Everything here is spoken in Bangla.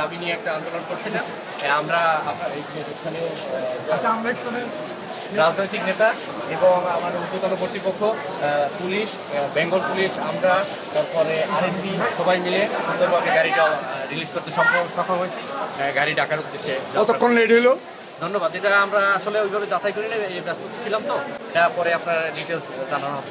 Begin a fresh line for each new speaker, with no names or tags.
দাবি নিয়ে একটা আন্দোলন করছিলাম। আমরা এই রাজনৈতিক নেতা এবং আমার উচ্চতর কর্তৃপক্ষ পুলিশ বেঙ্গল পুলিশ আমরা তারপরে আরএনপি সবাই মিলে সুন্দরভাবে গাড়িটা রিলিজ করতে সক্ষম সক্ষম হয়েছি। গাড়ি ডাকার উদ্দেশ্যে
কতক্ষণ লেট হলো
ধন্যবাদ। এটা আমরা আসলে ওইভাবে যাচাই করি না এই ব্যস্ত ছিলাম তো। এটা পরে আপনার ডিটেলস জানানো হবে।